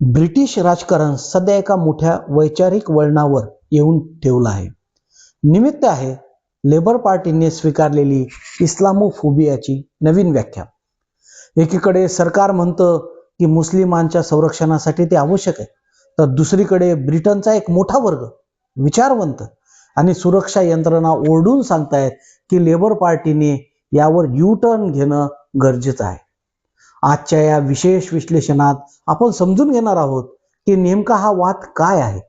British राजकारण सध्या एका मोठ्या वैचारिक वळणावर येऊन ठेवलं आहे. निमित्त आहे लेबर पार्टीने स्वीकारलेली इस्लामोफोबियाची नवीन व्याख्या. एकीकडे सरकार म्हणतं की मुस्लिमांच्या संरक्षणासाठी ते आवश्यक आहे तर दुसरीकडे ब्रिटनचा एक मोठा वर्ग विचारवंत आणि सुरक्षा यंत्रणा ओरडून सांगतायत की लेबर पार्टीने यावर यू टर्न घेणं गरजेचं आहे. आजच्या या विशेष विश्लेषणात आपण समजून घेणार आहोत की नेमका हा वाद काय आहे.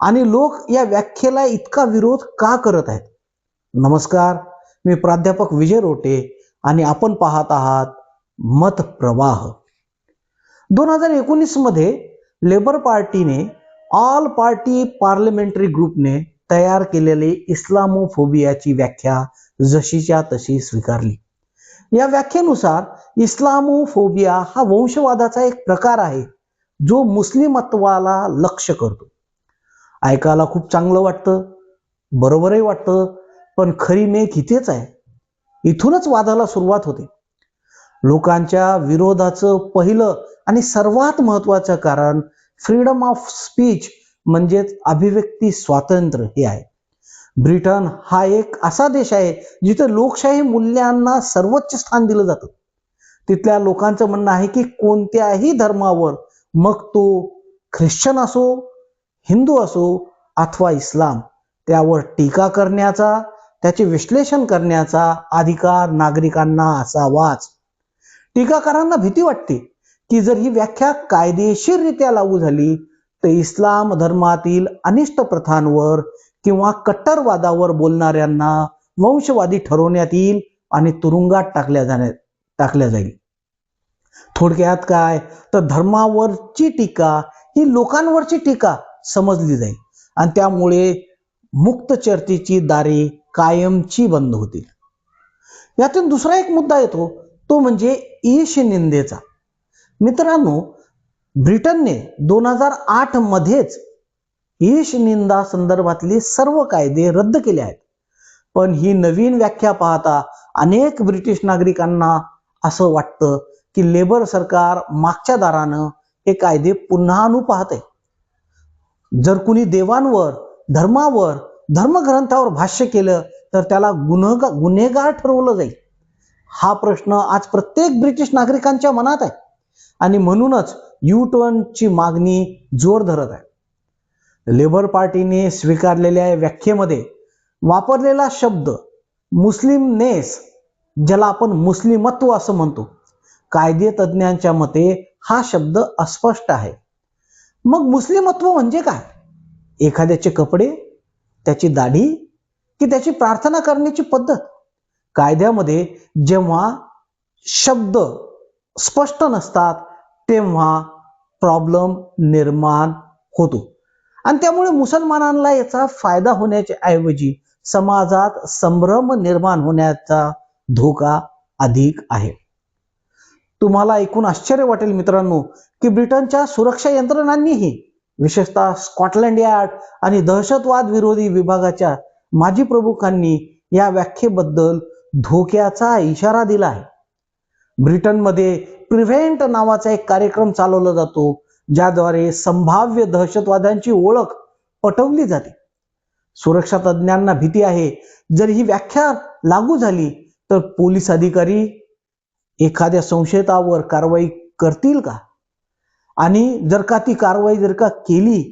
आणि लोक या व्याख्येला इतका विरोध का करत आहेत? नमस्कार मी प्राध्यापक विजय रोटे आणि आपण पाहत आहात मत प्रवाह. दोन हजार एकोणीसमध्ये लेबर पार्टीने ऑल पार्टी पार्लमेंटरी ग्रुपने तयार केलेली इस्लामोफोबियाची व्याख्या जशीच्या तशी स्वीकारली. या व्याख्येनुसार इस्लामोफोबिया हा वंशवादाचा एक प्रकार आहे जो मुस्लिमत्वाला लक्ष करतो. ऐकायला खूप चांगलं वाटतं बरोबरही वाटतं पण खरी मेघ इथेच आहे. इथूनच वादाला सुरुवात होते. लोकांच्या विरोधाचं पहिलं आणि सर्वात महत्वाचं कारण फ्रीडम ऑफ स्पीच म्हणजेच अभिव्यक्ती स्वातंत्र्य हे आहे. ब्रिटन हा एक असा देश आहे जिथे लोकशाही मूल्यांना सर्वोच्च स्थान दिलं जातं. तिथल्या लोकांचं म्हणणं आहे की कोणत्याही धर्मावर मग तो ख्रिश्चन असो हिंदू असो अथवा इस्लाम त्यावर टीका करण्याचा त्याचे विश्लेषण करण्याचा अधिकार नागरिकांना असावाच. टीकाकारांना भीती वाटते की जर ही व्याख्या कायदेशीररित्या लागू झाली तर इस्लाम धर्मातील अनिष्ट प्रथांवर किंवा कट्टरवादावर बोलणाऱ्यांना वंशवादी ठरवण्यात येईल आणि तुरुंगात टाकल्या जाण्यात टाकल्या जाईल. थोडक्यात काय? तर धर्मावरची टीका ही लोकांवरची टीका समजली जाईल आणि त्यामुळे मुक्त चर्चेची दारे कायमची बंद होतील. यातून दुसरा एक मुद्दा येतो तो म्हणजे ईश निंदेचा. मित्रांनो ब्रिटनने दोन हजार आठ मध्येच ईश निंदा संदर्भातले सर्व कायदे रद्द केले आहेत. पण ही नवीन व्याख्या पाहता अनेक ब्रिटिश नागरिकांना असं वाटतं की लेबर सरकार मागच्या दारानं हे कायदे पुन्हा आणू पाहत आहे जर कुणी देवांवर धर्मावर धर्मग्रंथावर भाष्य केलं तर त्याला गुन्हगा गुन्हेगार ठरवलं जाईल. हा प्रश्न आज प्रत्येक ब्रिटिश नागरिकांच्या मनात आहे. आणि म्हणूनच यू टर्नची मागणी जोर धरत आहे. लेबर पार्टीने स्वीकारलेल्या व्याख्येमध्ये वापरलेला शब्द मुस्लिम नेस ज्याला आपण मुस्लिमत्व असं म्हणतो. कायदे तज्ज्ञांच्या मते हा शब्द अस्पष्ट आहे. मग मुस्लिमत्व म्हणजे काय? एखाद्याचे कपडे त्याची दाढी की त्याची प्रार्थना करण्याची पद्धत? कायद्यामध्ये जेव्हा शब्द स्पष्ट नसतात तेव्हा प्रॉब्लेम निर्माण होतो. आणि त्यामुळे मुसलमानांना याचा फायदा होण्याच्या ऐवजी समाजात संभ्रम निर्माण होण्याचा धोका अधिक आहे. तुम्हाला ऐकून आश्चर्य वाटेल मित्रांनो की ब्रिटनच्या सुरक्षा यंत्रणांनीही विशेषतः स्कॉटलंड यार्ड आणि दहशतवाद विरोधी विभागाच्या माजी प्रमुखांनी या व्याख्येबद्दल धोक्याचा इशारा दिला आहे. ब्रिटनमध्ये प्रिव्हेंट नावाचा एक कार्यक्रम चालवला जातो ज्याद्वारे संभाव्य दहशतवाद्यांची ओळख पटवली जाते. सुरक्षा तज्ज्ञांना भीती आहे जर ही व्याख्या लागू झाली तर पोलीस अधिकारी एखाद्या संशयितावर कारवाई करतील का? आणि जर का ती कारवाई जर का केली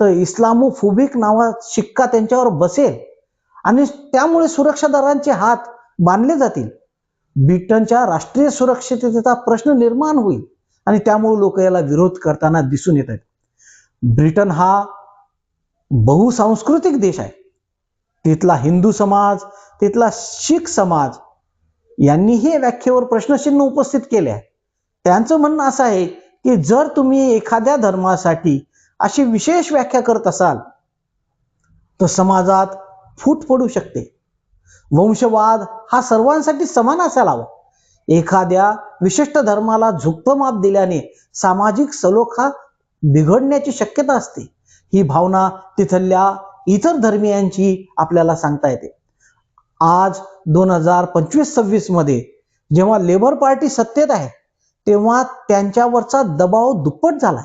तर इस्लामोफोबिक नावा शिक्का त्यांच्यावर बसेल आणि त्यामुळे सुरक्षा दलांचे हात बांधले जातील. ब्रिटनच्या राष्ट्रीय सुरक्षिततेचा प्रश्न निर्माण होईल आणि त्यामुळे लोक याला विरोध करताना दिसून येत आहेत. ब्रिटन हा बहुसांस्कृतिक देश आहे. तिथला हिंदू समाज तिथला शीख समाज यांनीही या व्याख्येवर प्रश्नचिन्ह उपस्थित केले त्यांचं म्हणणं असं आहे की जर तुम्ही एखाद्या धर्मासाठी अशी विशेष व्याख्या करत असाल तर समाजात फूट पडू शकते. वंशवाद हा सर्वांसाठी समान असायला हवा एखाद्या विशिष्ट धर्माला झुकतं माप दिल्याने सामाजिक सलोखा बिघडण्याची शक्यता असते. ही भावना तिथल्या इतर धर्मियांची आपल्याला सांगता येते. आज दोन हजार पंचवीस सव्वीसमध्ये जेव्हा लेबर पार्टी सत्तेत आहे तेव्हा त्यांच्यावरचा दबाव दुप्पट झाला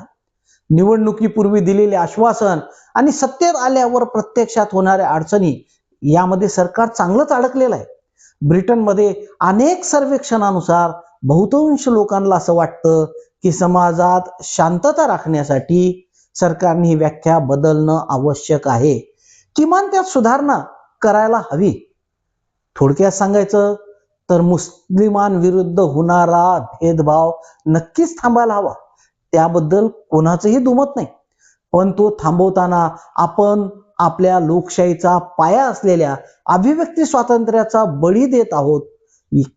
निवडणुकीपूर्वी दिलेले आश्वासन आणि सत्तेत आल्यावर प्रत्यक्षात होणाऱ्या अडचणी यामध्ये सरकार चांगलंच अडकलेलं आहे. ब्रिटनमध्ये अनेक सर्वेक्षणानुसार बहुतांश लोकांना असं वाटतं की समाजात शांतता राखण्यासाठी सरकारने ही व्याख्या बदलणं आवश्यक आहे. किमान त्यात सुधारणा करायला हवी. थोडक्यात सांगायचं तर मुस्लिमांविरुद्ध होणारा भेदभाव नक्कीच थांबायला हवा. त्याबद्दल कोणाचंही दुमत नाही. पण तो थांबवताना आपण आपल्या लोकशाहीचा पाया असलेल्या अभिव्यक्ती स्वातंत्र्याचा बळी देत आहोत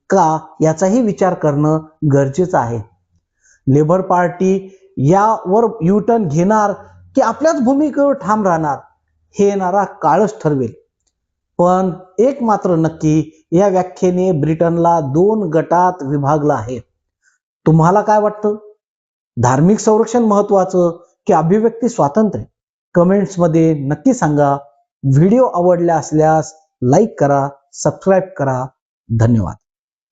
का याचाही विचार करणं गरजेचं आहे. लेबर पार्टी यावर युटर्न घेणार की आपल्याच भूमिकेवर ठाम राहणार हे येणारा काळच ठरवेल. पण एक मात्र नक्की या व्याख्येने ब्रिटनला दोन गटात विभागलं आहे. तुम्हाला काय वाटतं? धार्मिक संरक्षण महत्वाचं की अभिव्यक्ती स्वातंत्र्य? कमेंट्समध्ये नक्की सांगा. व्हिडिओ आवडला असल्यास लाईक करा सबस्क्राईब करा. धन्यवाद.